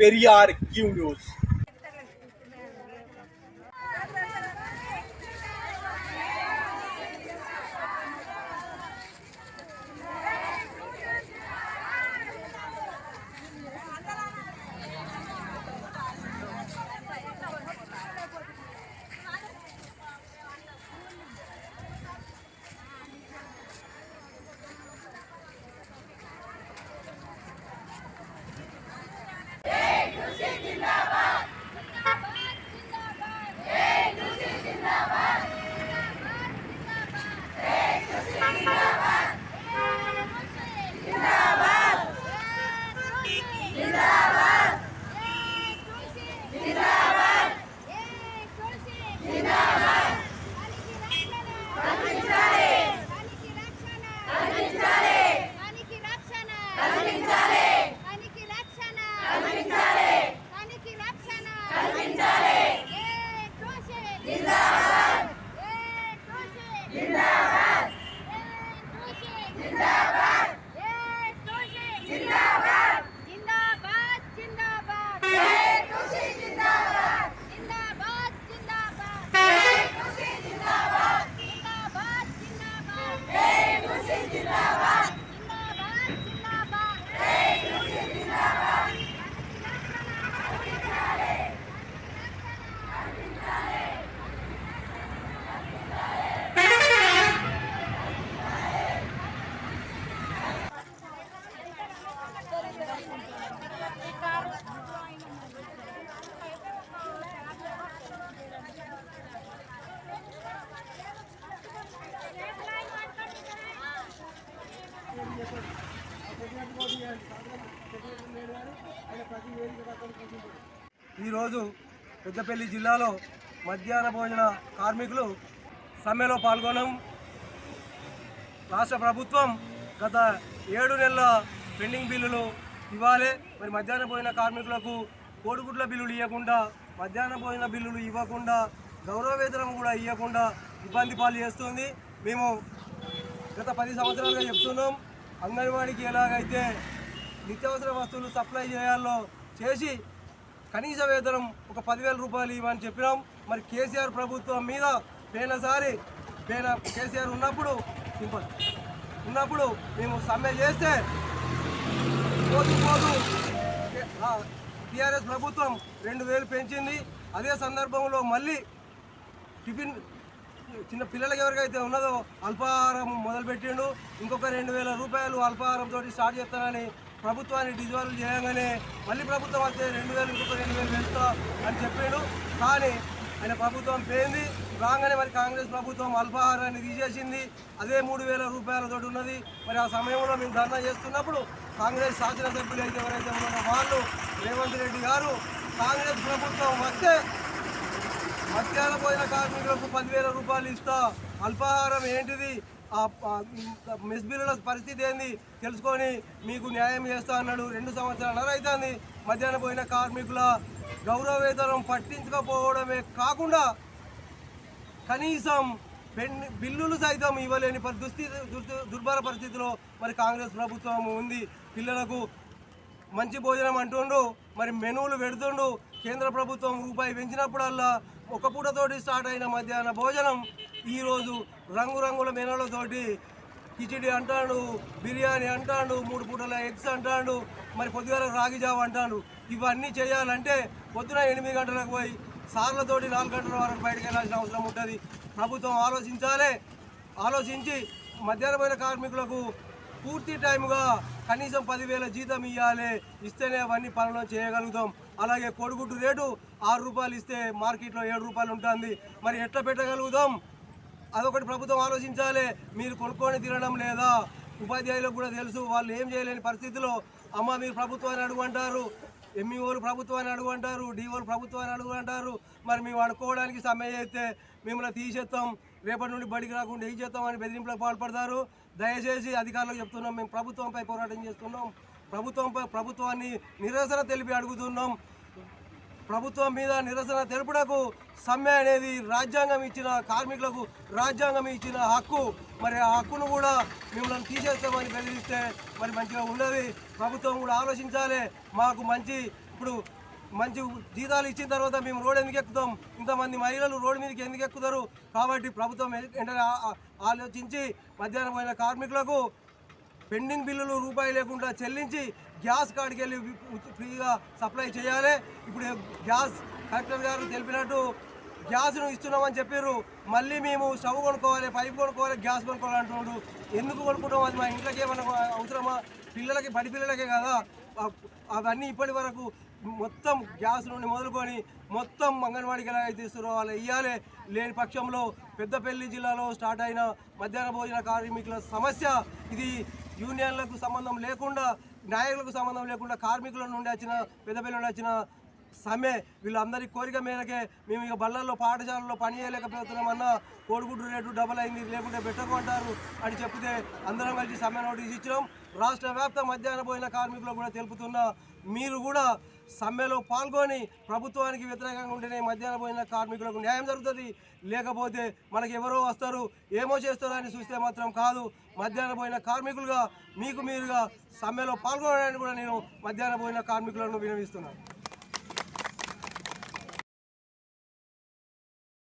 Periyar Q news. ఈరోజు పెద్దపల్లి జిల్లాలో మధ్యాహ్న భోజన కార్మికులు సమ్మెలో పాల్గొనడం. రాష్ట్ర ప్రభుత్వం గత ఏడు నెలల పెండింగ్ బిల్లులు ఇవ్వాలి. మరి మధ్యాహ్న భోజన కార్మికులకు కోడిగుడ్ల బిల్లులు ఇవ్వకుండా మధ్యాహ్న భోజన బిల్లులు ఇవ్వకుండా గౌరవ వేతనం కూడా ఇవ్వకుండా ఇబ్బంది పాలు చేస్తుంది. మేము గత పది సంవత్సరాలుగా చెప్తున్నాం అంగన్వాడీకి ఎలాగైతే నిత్యావసర వస్తువులు సప్లై చేయాలో చేసి కనీస వేతనం ఒక పదివేల రూపాయలు ఇవ్వని చెప్పినాం. మరి కేసీఆర్ ప్రభుత్వం మీద పోయినసారి పోయిన కేసీఆర్ ఉన్నప్పుడు సింపుల్. ఉన్నప్పుడు మేము సమ్మె చేస్తే పోతూ పోతూ టీఆర్ఎస్ ప్రభుత్వం రెండు వేలు పెంచింది. అదే సందర్భంలో మళ్ళీ టిఫిన్ చిన్న పిల్లలకి ఎవరికైతే ఉన్నదో అల్పాహారం మొదలుపెట్టిండు. ఇంకొక రెండు వేల రూపాయలు అల్పాహారంతో స్టార్ట్ చేస్తానని ప్రభుత్వాన్ని డిజాల్వ్ చేయగానే మళ్ళీ ప్రభుత్వం వస్తే రెండు వేలు ఇంకొక రెండు వేలు పెంచుతా అని చెప్పాడు. కానీ ఆయన ప్రభుత్వం పోయింది. రాగానే మరి కాంగ్రెస్ ప్రభుత్వం అల్పాహారాన్ని తీసేసింది. అదే మూడు వేల రూపాయలతో ఉన్నది. మరి ఆ సమయంలో మేము ధర్నా చేస్తున్నప్పుడు కాంగ్రెస్ శాసనసభ్యులు అయితే ఎవరైతే ఉన్నారో వాళ్ళు రేవంత్ రెడ్డి గారు కాంగ్రెస్ ప్రభుత్వం వస్తే మధ్యాహ్న భోజన కార్మికులకు పదివేల రూపాయలు ఇస్తా. అల్పాహారం ఏంటిది? ఆ మెస్ బిల్లుల పరిస్థితి ఏంది? తెలుసుకొని మీకు న్యాయం చేస్తా అన్నాడు. రెండు సంవత్సరాల అవుతుంది మధ్యాహ్నం పోయిన కార్మికుల గౌరవ వేతనం పట్టించకపోవడమే కాకుండా కనీసం పెన్ బిల్లులు సైతం ఇవ్వలేని పరి- దుస్థితి దుర్భర పరిస్థితిలో మరి కాంగ్రెస్ ప్రభుత్వం ఉంది. పిల్లలకు మంచి భోజనం అంటుండు మరి మెనూలు పెడుతుండు. కేంద్ర ప్రభుత్వం రూపాయి పెంచినప్పుడల్లా ఒక పూటతోటి స్టార్ట్ అయిన మధ్యాహ్న భోజనం ఈరోజు రంగురంగుల మినలతోటి కిచిడి అంటాడు బిర్యానీ అంటాడు మూడు పూటల ఎగ్స్ అంటాడు మరి పొద్దుగాల రాగి జావ అంటాడు. ఇవన్నీ చేయాలంటే పొద్దున ఎనిమిది గంటలకు పోయి సార్లతోటి నాలుగు గంటల వరకు బయటకు వెళ్ళాల్సిన అవసరం ఉంటుంది. ప్రభుత్వం ఆలోచించాలి. ఆలోచించి మధ్యాహ్నమైన కార్మికులకు పూర్తి టైముగా కనీసం పదివేల జీతం ఇవ్వాలి ఇస్తేనే అవన్నీ పనులు చేయగలుగుతాం. అలాగే కొడుగుడ్డు రేటు ఆరు రూపాయలు ఇస్తే మార్కెట్లో ఏడు రూపాయలు ఉంటుంది. మరి ఎట్లా పెట్టగలుగుతాం? అదొకటి ప్రభుత్వం ఆలోచించాలి. మీరు కొనుక్కొని తినడం లేదా ఉపాధ్యాయులకు కూడా తెలుసు వాళ్ళు ఏం చేయలేని పరిస్థితిలో అమ్మ మీరు ప్రభుత్వాన్ని అడుగు అంటారు ఎంఈఓలు ప్రభుత్వాన్ని అడుగు అంటారు డిఓలు ప్రభుత్వాన్ని అడుగు అంటారు. మరి మేము అనుకోవడానికి సమయం అయితే మిమ్మల్ని తీసేస్తాం. రేపటి నుండి బడికి రాకుండా ఏం చేస్తాం అని బెదిరింపులకు పాల్పడతారు. దయచేసి అధికారులకు చెప్తున్నాం మేము ప్రభుత్వంపై పోరాటం చేస్తున్నాం. ప్రభుత్వంపై ప్రభుత్వాన్ని నిరసన తెలిపి అడుగుతున్నాం. ప్రభుత్వం మీద నిరసన తెలుపుటకు సమ్మె అనేది రాజ్యాంగం ఇచ్చిన కార్మికులకు రాజ్యాంగం ఇచ్చిన హక్కు. మరి ఆ హక్కును కూడా మిమ్మల్ని తీసేస్తామని బెదిరిస్తే మరి మంచిగా ఉండదు. ప్రభుత్వం కూడా ఆలోచించాలి. మాకు మంచి ఇప్పుడు మంచి జీతాలు ఇచ్చిన తర్వాత మేము రోడ్ ఎందుకు ఎక్కుతాం? ఇంతమంది మహిళలు రోడ్డు మీదకి ఎందుకు ఎక్కుతారు? కాబట్టి ప్రభుత్వం వెంటనే ఆలోచించి మధ్యాహ్నం పోయిన కార్మికులకు పెండింగ్ బిల్లులు రూపాయి లేకుండా చెల్లించి గ్యాస్ కాడికి వెళ్ళి ఫ్రీగా సప్లై చేయాలి. ఇప్పుడు గ్యాస్ కలెక్టర్ గారు తెలిపినట్టు గ్యాస్ను ఇస్తున్నామని చెప్పారు. మళ్ళీ మేము స్టవ్ కొనుక్కోవాలి పైప్ కొనుక్కోవాలి గ్యాస్ కొనుక్కోవాలి అంటున్నాడు. ఎందుకు కొనుక్కుంటాం? అది మా ఇంట్లోకి ఏమన్నా అవసరమా? పిల్లలకి బడి పిల్లలకే కదా. అవన్నీ ఇప్పటి వరకు మొత్తం గ్యాస్ నుండి మొదలుకొని మొత్తం అంగన్వాడికి ఎలా అయితే వాళ్ళు ఇవ్వాలి లేని పక్షంలో పెద్దపల్లి జిల్లాలో స్టార్ట్ అయిన మధ్యాహ్న భోజన కార్మికుల సమస్య. ఇది యూనియన్లకు సంబంధం లేకుండా నాయకులకు సంబంధం లేకుండా కార్మికుల నుండి వచ్చిన పెద్దపల్లి నుండి వచ్చిన సమ్మె వీళ్ళందరి కోరిక మేరకే మేము ఇక బళ్ళల్లో పాఠశాలలో పని చేయలేకపోతున్నామన్నా కోడిగుడ్డు రేటు డబల్ అయింది లేకుంటే పెట్టకుంటారు అని చెప్తే అందరం కలిసి సమ్మె నోటీస్ ఇచ్చినాం. రాష్ట్ర వ్యాప్త మధ్యాహ్న భోజన కార్మికులు కూడా తెలుపుతున్నా మీరు కూడా సమ్మెలో పాల్గొని ప్రభుత్వానికి వ్యతిరేకంగా ఉంటేనే మధ్యాహ్నం పోయిన కార్మికులకు న్యాయం జరుగుతుంది. లేకపోతే మనకి ఎవరో వస్తారు ఏమో చేస్తారో అని చూస్తే మాత్రం కాదు. మధ్యాహ్నం పోయిన కార్మికులుగా మీకు మీరుగా సమ్మెలో పాల్గొనడానికి కూడా నేను మధ్యాహ్నం పోయిన కార్మికులను వినవిస్తున్నాను.